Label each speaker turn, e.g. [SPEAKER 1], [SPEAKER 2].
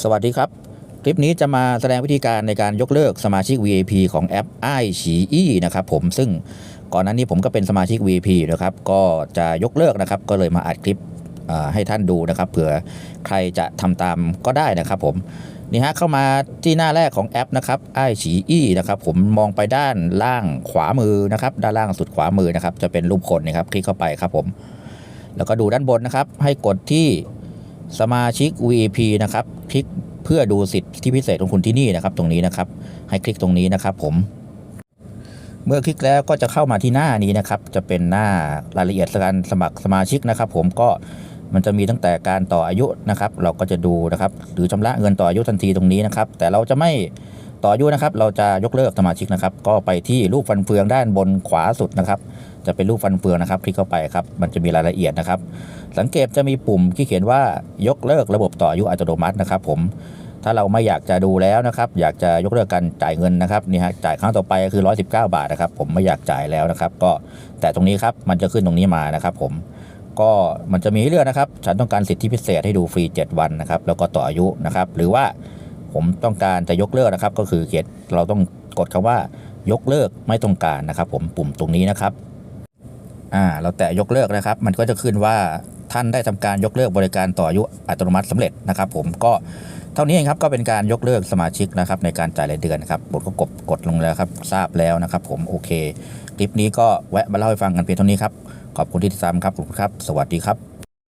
[SPEAKER 1] สวัสดีครับ คลิปนี้จะมาแสดงวิธีการในการยกเลิกสมาชิก VIP ของแอป i อฉีอีนะครับผมซึ่งก่อนหน้านี้ผมก็เป็นสมาชิก VIP นะครับก็จะยกเลิกนะครับ ก็เลยมาอัดคลิปให้ท่านดูนะครับเผื่อใครจะทำตามก็ได้นะครับผมนี่ฮะเข้ามาที่หน้าแรกของแอปนะครับ i อฉีอีนะครับผมมองไปด้านล่างขวามือนะครับด้านล่างสุดขวามือนะครับจะเป็นรูปคนนะครับคลิกเข้าไปครับผม แล้วก็ดูด้านบนนะครับให้กดที่ สมาชิก VIP นะครับ คลิกเพื่อดูสิทธิพิเศษของคุณที่นี่นะครับ ตรงนี้นะครับ ให้คลิกตรงนี้นะครับ ผม เมื่อคลิกแล้วก็จะเข้ามาที่หน้านี้นะครับ จะเป็นหน้ารายละเอียดการสมัครสมาชิกนะครับ ผมก็มันจะมีตั้งแต่การต่ออายุนะครับ เราก็จะดูนะครับ หรือชำระเงินต่ออายุทันทีตรงนี้นะครับ แต่เราจะไม่ ต่ออายุนะครับเราจะยกเลิกสมาชิกนะครับ ก็ไปที่รูปฟันเฟืองด้านบนขวาสุดนะครับ จะเป็นรูปฟันเฟืองนะครับคลิกเข้าไปครับมันจะมีรายละเอียดนะครับ สังเกตจะมีปุ่มที่เขียนว่ายกเลิกระบบต่ออายุอัตโนมัตินะครับ ผมถ้าเราไม่อยากจะดูแล้วนะครับ อยากจะยกเลิกการจ่ายเงินนะครับนี่ฮะจ่ายครั้งต่อไปก็คือ 119 บาทนะครับ ผมไม่อยากจ่ายแล้วนะครับ ก็แต่ตรงนี้ครับมันจะขึ้นตรงนี้มานะครับ ผมก็มันจะมีให้เลือกนะครับ ฉันต้องการสิทธิพิเศษให้ดูฟรี 7 วันนะครับ แล้วก็ต่ออายุนะครับ หรือว่า ผมต้องการจะยกเลิกนะครับ ก็คือเขียนเราต้องกดคำว่ายกเลิกไม่ต้องการนะครับ ผมปุ่มตรงนี้นะครับอ่าเราแตะยกเลิกนะครับ มันก็จะขึ้นว่าท่านได้ทำการยกเลิกบริการต่ออายุอัตโนมัติสำเร็จนะครับ ผมก็เท่านี้เองครับก็เป็นการยกเลิกสมาชิกนะครับ ในการจ่ายรายเดือนนะครับผมก็กดกดลงแล้วครับทราบแล้วนะครับ ผมโอเค คลิปนี้ก็แวะมาเล่าให้ฟังกันเพียงเท่านี้ครับขอบคุณที่ติดตามครับขอบคุณครับ สวัสดีครับ